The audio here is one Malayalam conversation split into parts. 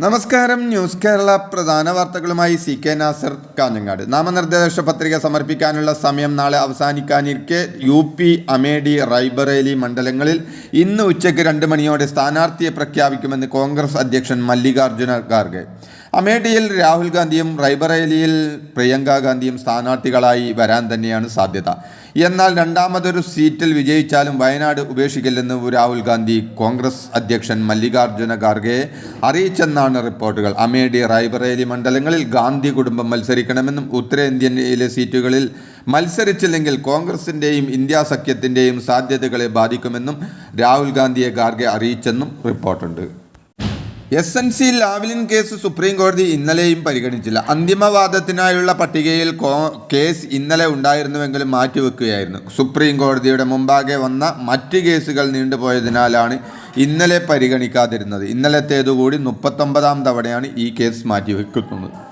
നമസ്കാരം. ന്യൂസ് കേരള പ്രധാന വാർത്തകളുമായി സി കെ നാസർ കാഞ്ഞങ്ങാട്. നാമനിർദ്ദേശ പത്രിക സമർപ്പിക്കാനുള്ള സമയം നാളെ അവസാനിക്കാനിരിക്കെ. യു പി അമേഠി റൈബറേലി മണ്ഡലങ്ങളിൽ ഇന്ന് ഉച്ചയ്ക്ക് രണ്ട് മണിയോടെ സ്ഥാനാർത്ഥിയെ പ്രഖ്യാപിക്കുമെന്ന് കോൺഗ്രസ് അധ്യക്ഷൻ മല്ലികാർജുന ഖാർഗെ. അമേഠിയിൽ രാഹുൽ ഗാന്ധിയും റൈബറേലിയിൽ പ്രിയങ്ക ഗാന്ധിയും സ്ഥാനാർത്ഥികളായി വരാൻ തന്നെയാണ് സാധ്യത. എന്നാൽ രണ്ടാമതൊരു സീറ്റിൽ വിജയിച്ചാലും വയനാട് ഉപേക്ഷിക്കില്ലെന്ന് രാഹുൽ ഗാന്ധി കോൺഗ്രസ് അധ്യക്ഷൻ മല്ലികാർജുന ഖാർഗെയെ അറിയിച്ചെന്നാണ് റിപ്പോർട്ടുകൾ. അമേഠി റായ്ബറേലി മണ്ഡലങ്ങളിൽ ഗാന്ധി കുടുംബം മത്സരിക്കണമെന്നും ഉത്തരേന്ത്യയിലെ സീറ്റുകളിൽ മത്സരിച്ചില്ലെങ്കിൽ കോൺഗ്രസിന്റെയും ഇന്ത്യാ സഖ്യത്തിന്റെയും സാധ്യതകളെ ബാധിക്കുമെന്നും രാഹുൽ ഗാന്ധിയെ ഖാർഗെ അറിയിച്ചെന്നും റിപ്പോർട്ടുണ്ട്. S N C Lavalin case Supreme കോടതി ഇന്നലെയും പരിഗണിച്ചില്ല. അന്തിമവാദത്തിനായുള്ള പട്ടികയിൽ കേസ് ഇന്നലെ ഉണ്ടായിരുന്നുവെങ്കിലും മാറ്റിവെക്കുകയായിരുന്നു. സുപ്രീം കോടതിയുടെ മുമ്പാകെ വന്ന മറ്റ് കേസുകൾ നീണ്ടുപോയതിനാലാണ് ഇന്നലെ പരിഗണിക്കാതിരുന്നത്. ഇന്നലത്തേതുകൂടി മുപ്പത്തൊമ്പതാം തവണയാണ് ഈ case മാറ്റിവെക്കുന്നത്.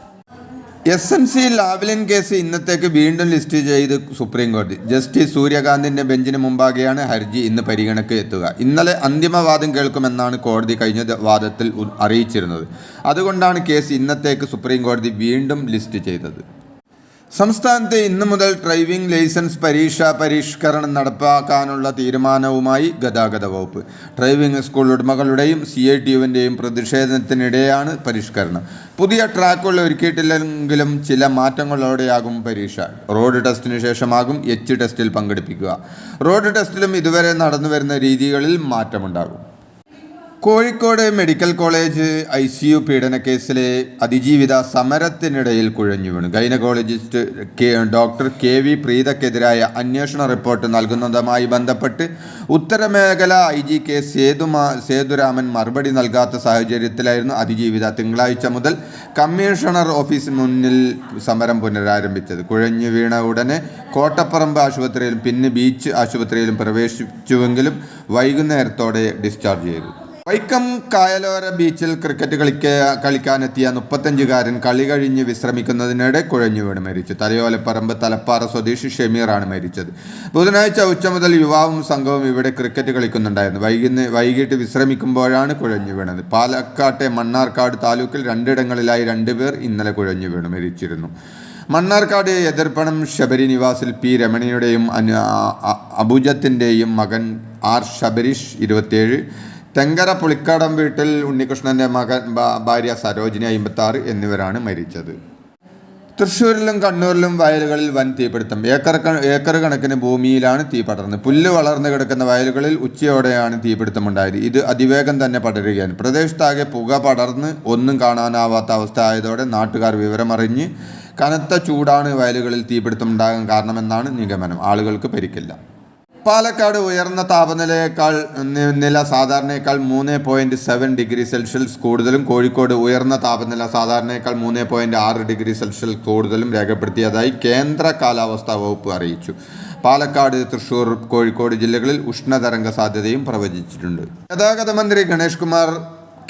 S N C Lavalin case ഇന്നത്തേക്ക് വീണ്ടും ലിസ്റ്റ് ചെയ്ത് സുപ്രീം കോടതി. ജസ്റ്റിസ് സൂര്യകാന്തിന്റെ ബെഞ്ചിന് മുമ്പാകെയാണ് ഹർജി ഇന്ന് പരിഗണക്ക് എത്തുക. ഇന്നലെ അന്തിമവാദം കേൾക്കുമെന്നാണ് കോടതി കഴിഞ്ഞ വാദത്തിൽ അറിയിച്ചിരുന്നത്. അതുകൊണ്ടാണ് കേസ് ഇന്നത്തേക്ക് സുപ്രീം കോടതി വീണ്ടും ലിസ്റ്റ് ചെയ്തത്. സംസ്ഥാനത്ത് ഇന്നു മുതൽ ഡ്രൈവിംഗ് ലൈസൻസ് പരീക്ഷാ പരിഷ്കരണം നടപ്പാക്കാനുള്ള തീരുമാനവുമായി ഗതാഗത വകുപ്പ്. ഡ്രൈവിംഗ് സ്കൂൾ ഉടമകളുടെയും സി ഐ ടി യുവിന്റെയും പ്രതിഷേധത്തിനിടെയാണ് പരിഷ്കരണം. പുതിയ ട്രാക്കുകൾ ഒരുക്കിയിട്ടില്ലെങ്കിലും ചില മാറ്റങ്ങളോടെയാകും പരീക്ഷ. റോഡ് ടെസ്റ്റിന് ശേഷമാകും എച്ച് ടെസ്റ്റിൽ പങ്കെടുപ്പിക്കുക. റോഡ് ടെസ്റ്റിലും ഇതുവരെ നടന്നു വരുന്ന രീതികളിൽ മാറ്റമുണ്ടാകും. Kozhikode medical college I C U പീഡനക്കേസിലെ അതിജീവിത സമരത്തിനിടയിൽ കുഴഞ്ഞു വീണു. Gynaecologist K doctor K V പ്രീതക്കെതിരായ അന്വേഷണ റിപ്പോർട്ട് നൽകുന്നതുമായി ബന്ധപ്പെട്ട് ഉത്തരമേഖല ഐ ജി കെ സേതുമാ സേതുരാമൻ മറുപടി നൽകാത്ത സാഹചര്യത്തിലായിരുന്നു അതിജീവിത തിങ്കളാഴ്ച മുതൽ കമ്മീഷണർ ഓഫീസിന് മുന്നിൽ സമരം പുനരാരംഭിച്ചത്. കുഴഞ്ഞു വീണ ഉടനെ കോട്ടപ്പറമ്പ് ആശുപത്രിയിലും പിന്നെ ബീച്ച് ആശുപത്രിയിലും പ്രവേശിച്ചുവെങ്കിലും വൈകുന്നേരത്തോടെ ഡിസ്ചാർജ് ചെയ്തു. വൈക്കം കായലോര ബീച്ചിൽ ക്രിക്കറ്റ് കളിക്ക കളിക്കാനെത്തിയ മുപ്പത്തഞ്ചുകാരൻ കളി കഴിഞ്ഞ് വിശ്രമിക്കുന്നതിനിടെ കുഴഞ്ഞു വീണ് മരിച്ചു. തലയോലപ്പറമ്പ് തലപ്പാറ സ്വദേശി ഷമീറാണ് മരിച്ചത്. ബുധനാഴ്ച ഉച്ച മുതൽ യുവാവും സംഘവും ഇവിടെ ക്രിക്കറ്റ് കളിക്കുന്നുണ്ടായിരുന്നു. വൈകുന്ന വൈകിട്ട് വിശ്രമിക്കുമ്പോഴാണ് കുഴഞ്ഞു വീണത്. പാലക്കാട്ടെ മണ്ണാർക്കാട് താലൂക്കിൽ രണ്ടിടങ്ങളിലായി രണ്ടുപേർ ഇന്നലെ കുഴഞ്ഞു വീണ് മരിച്ചിരുന്നു. മണ്ണാർക്കാട് എതിർപ്പണം ശബരി നിവാസിൽ പി രമണിയുടെയും അബുജത്തിന്റെയും മകൻ ആർ ശബരീഷ് ഇരുപത്തിയേഴ് തെങ്കര പുളിക്കാടം വീട്ടിൽ ഉണ്ണികൃഷ്ണന്റെ മകൻ ഭാര്യ സരോജിനി അമ്പത്താറ് എന്നിവരാണ് മരിച്ചത്. തൃശ്ശൂരിലും കണ്ണൂരിലും വയലുകളിൽ വൻ തീപിടുത്തം. ഏക്കർ ഏക്കർ കണക്കിന് ഭൂമിയിലാണ് തീ പടർന്നത് പുല്ല് വളർന്നു കിടക്കുന്ന വയലുകളിൽ ഉച്ചയോടെയാണ് തീപിടുത്തമുണ്ടായത്. ഇത് അതിവേഗം തന്നെ പടരുകയാണ്. പ്രദേശത്താകെ പുക പടർന്ന് ഒന്നും കാണാനാവാത്ത അവസ്ഥ ആയതോടെ നാട്ടുകാർ വിവരമറിഞ്ഞ് കനത്ത ചൂടാണ് വയലുകളിൽ തീപിടുത്തം ഉണ്ടാകാൻ കാരണമെന്നാണ് നിഗമനം. ആളുകൾക്ക് പരിക്കില്ല. പാലക്കാട് ഉയർന്ന താപനിലയേക്കാൾ നില സാധാരണയേക്കാൾ മൂന്ന് പോയിന്റ് സെവൻ ഡിഗ്രി സെൽഷ്യസ് കൂടുതലും കോഴിക്കോട് ഉയർന്ന താപനില സാധാരണയേക്കാൾ മൂന്ന് പോയിന്റ് ആറ് ഡിഗ്രി സെൽഷ്യസ് കൂടുതലും രേഖപ്പെടുത്തിയതായി കേന്ദ്ര കാലാവസ്ഥാ വകുപ്പ് അറിയിച്ചു. പാലക്കാട് തൃശൂർ കോഴിക്കോട് ജില്ലകളിൽ ഉഷ്ണതരംഗ സാധ്യതയും പ്രവചിച്ചിട്ടുണ്ട്. ഗതാഗത മന്ത്രി Ganesh Kumar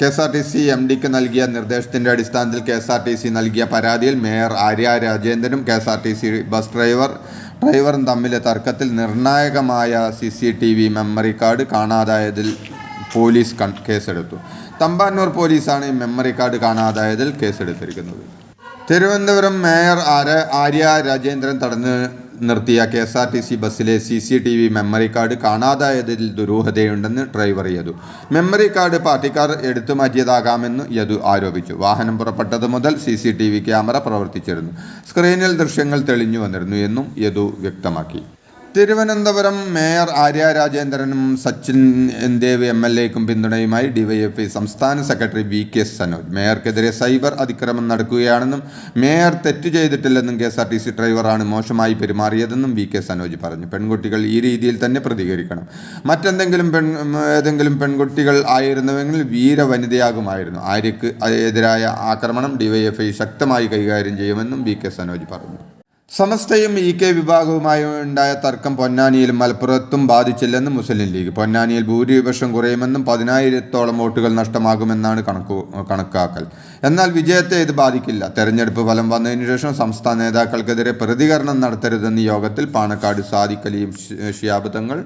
K S R T C M ഡിക്ക് നൽകിയ നിർദ്ദേശത്തിന്റെ അടിസ്ഥാനത്തിൽ K S R T C നൽകിയ പരാതിയിൽ mayor Arya രാജേന്ദ്രനും K S R T C bus driver ഡ്രൈവറും തമ്മിലെ തർക്കത്തിൽ നിർണായകമായ C C T V memory card കാണാതായതിൽ police കേസെടുത്തു. തമ്പാനൂർ പോലീസാണ് മെമ്മറി കാർഡ് കാണാതായതിൽ കേസെടുത്തിരിക്കുന്നത്. തിരുവനന്തപുരം മേയർ ആര് ആര്യ രാജേന്ദ്രൻ തടഞ്ഞു നിർത്തിയ K S R T C ബസ്സിലെ C C T V memory card കാണാതായതിൽ ദുരൂഹതയുണ്ടെന്ന് ഡ്രൈവർ യദു. മെമ്മറി കാർഡ് പാർട്ടിക്കാർ എടുത്തു മാറ്റിയതാകാമെന്ന് യദു ആരോപിച്ചു. വാഹനം പുറപ്പെട്ടത് മുതൽ C C T V camera പ്രവർത്തിച്ചിരുന്നു. സ്ക്രീനിൽ ദൃശ്യങ്ങൾ തെളിഞ്ഞു വന്നിരുന്നു എന്നും യദു വ്യക്തമാക്കി. തിരുവനന്തപുരം മേയർ ആര്യ രാജേന്ദ്രനും സച്ചിൻ ദേവ് എം എൽ എക്കും പിന്തുണയുമായി ഡിവൈഎഫ്ഐ സംസ്ഥാന സെക്രട്ടറി വി കെ സനോജ്. മേയർക്കെതിരെ സൈബർ അതിക്രമം നടക്കുകയാണെന്നും മേയർ തെറ്റു ചെയ്തിട്ടില്ലെന്നും K S R T C ഡ്രൈവറാണ് മോശമായി പെരുമാറിയതെന്നും വി കെ സനോജ് പറഞ്ഞു. പെൺകുട്ടികൾ ഈ രീതിയിൽ തന്നെ പ്രതികരിക്കണം. മറ്റെന്തെങ്കിലും പെൺ ഏതെങ്കിലും പെൺകുട്ടികൾ ആയിരുന്നുവെങ്കിൽ വീരവനിതയാകുമായിരുന്നു. ആര്യക്ക് എതിരായ ആക്രമണം ഡിവൈഎഫ്ഐ ശക്തമായി കൈകാര്യം ചെയ്യുമെന്നും വി കെ സനോജ് പറഞ്ഞു. സമസ്തയും ഇ കെ വിഭാഗവുമായി ഉണ്ടായ തർക്കം പൊന്നാനിയിലും മലപ്പുറത്തും ബാധിച്ചില്ലെന്ന് മുസ്ലിം ലീഗ്. പൊന്നാനിയിൽ ഭൂരിപക്ഷം കുറയുമെന്നും പതിനായിരത്തോളം വോട്ടുകൾ നഷ്ടമാകുമെന്നാണ് കണക്കു കണക്കാക്കൽ. എന്നാൽ വിജയത്തെ ഇത് ബാധിക്കില്ല. തെരഞ്ഞെടുപ്പ് ഫലം വന്നതിനു ശേഷം സംസ്ഥാന നേതാക്കൾക്കെതിരെ പ്രതികരണം നടത്തരുതെന്ന് യോഗത്തിൽ പാണക്കാട് സാദിഖ് അലിയും ഷിയാബ് തങ്ങൾ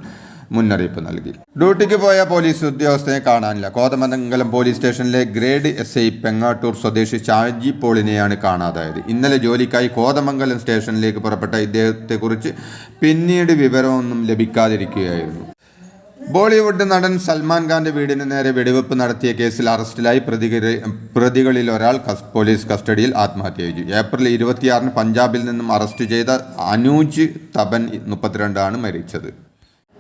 മുന്നറിയിപ്പ് നൽകി. ഡ്യൂട്ടിക്ക് പോയ പോലീസ് ഉദ്യോഗസ്ഥനെ കാണാനില്ല. കോതമംഗലം പോലീസ് സ്റ്റേഷനിലെ ഗ്രേഡ് എസ് ഐ പെങ്ങാട്ടൂർ സ്വദേശി ഷാജി പോളിനെയാണ് കാണാതായത്. ഇന്നലെ ജോലിക്കായി കോതമംഗലം സ്റ്റേഷനിലേക്ക് പുറപ്പെട്ട ഇദ്ദേഹത്തെക്കുറിച്ച് പിന്നീട് വിവരമൊന്നും ലഭിക്കാതിരിക്കുകയായിരുന്നു. ബോളിവുഡ് നടൻ സൽമാൻ ഖാന്റെ വീടിന് നേരെ വെടിവെപ്പ് നടത്തിയ കേസിൽ അറസ്റ്റിലായി പ്രതികളിൽ ഒരാൾ പോലീസ് കസ്റ്റഡിയിൽ ആത്മഹത്യ ചെയ്തു. ഏപ്രിൽ ഇരുപത്തിയാറിന് പഞ്ചാബിൽ നിന്നും അറസ്റ്റ് ചെയ്ത അനൂജ് തപൻ മുപ്പത്തിരണ്ടാണ് മരിച്ചത്.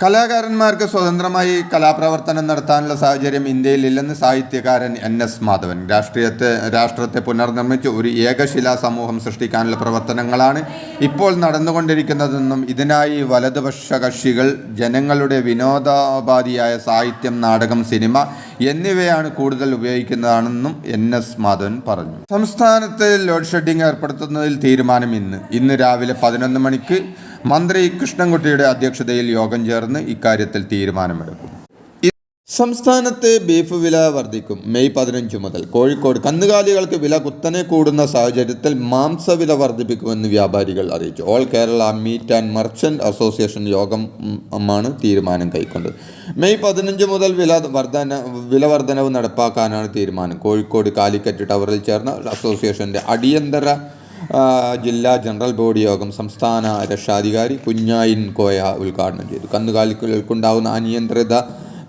കലാകാരന്മാർക്ക് സ്വതന്ത്രമായി കലാപ്രവർത്തനം നടത്താനുള്ള സാഹചര്യം ഇന്ത്യയിൽ ഇല്ലെന്ന് സാഹിത്യകാരൻ എൻ എസ് മാധവൻ. രാഷ്ട്രീയത്തെ രാഷ്ട്രത്തെ പുനർനിർമ്മിച്ച് ഒരു ഏകശിലാ സമൂഹം സൃഷ്ടിക്കാനുള്ള പ്രവർത്തനങ്ങളാണ് ഇപ്പോൾ നടന്നുകൊണ്ടിരിക്കുന്നതെന്നും ഇതിനായി വലതുപക്ഷ കക്ഷികൾ ജനങ്ങളുടെ വിനോദോപാധിയായ സാഹിത്യം നാടകം സിനിമ എന്നിവയാണ് കൂടുതൽ ഉപയോഗിക്കുന്നതാണെന്നും എൻ എസ് മാധവൻ പറഞ്ഞു. സംസ്ഥാനത്ത് ലോഡ് ഷെഡിംഗ് ഏർപ്പെടുത്തുന്നതിൽ തീരുമാനം ഇന്ന് ഇന്ന് രാവിലെ പതിനൊന്ന് മണിക്ക് മന്ത്രി കൃഷ്ണൻകുട്ടിയുടെ അധ്യക്ഷതയിൽ യോഗം ചേർന്ന് ഇക്കാര്യത്തിൽ തീരുമാനമെടുക്കും. സംസ്ഥാനത്ത് ബീഫ് വില വർദ്ധിക്കും. മെയ് പതിനഞ്ച് മുതൽ. കോഴിക്കോട് കന്നുകാലികൾക്ക് വില കുത്തനെ കൂടുന്ന സാഹചര്യത്തിൽ മാംസവില വർദ്ധിപ്പിക്കുമെന്ന് വ്യാപാരികൾ അറിയിച്ചു. All Kerala meat and merchant association യോഗം തീരുമാനം കൈക്കൊണ്ടത്. മെയ് പതിനഞ്ച് മുതൽ വില വർധന വില വർധനവ് നടപ്പാക്കാനാണ് തീരുമാനം. കോഴിക്കോട് കാലിക്കറ്റ് ടവറിൽ ചേർന്ന അസോസിയേഷന്റെ അടിയന്തര ജില്ലാ ജനറൽ ബോഡി യോഗം സംസ്ഥാന രക്ഷാധികാരി കുഞ്ഞായിൻ കോയ ഉദ്ഘാടനം ചെയ്തു. കന്നുകാലികൾക്കുണ്ടാകുന്ന അനിയന്ത്രിത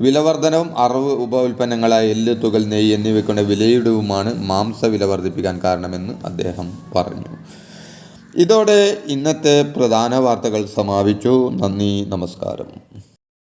വിലവർദ്ധനവും അറവ് ഉപ ഉൽപ്പന്നങ്ങളായ എല്ല് തുകൽ നെയ്യ് എന്നിവയ്ക്കുള്ള വിലയിടവുമാണ് മാംസ വില വർദ്ധിപ്പിക്കാൻ കാരണമെന്ന് അദ്ദേഹം പറഞ്ഞു. ഇതോടെ ഇന്നത്തെ പ്രധാന വാർത്തകൾ സമാപിച്ചു. നന്ദി നമസ്കാരം.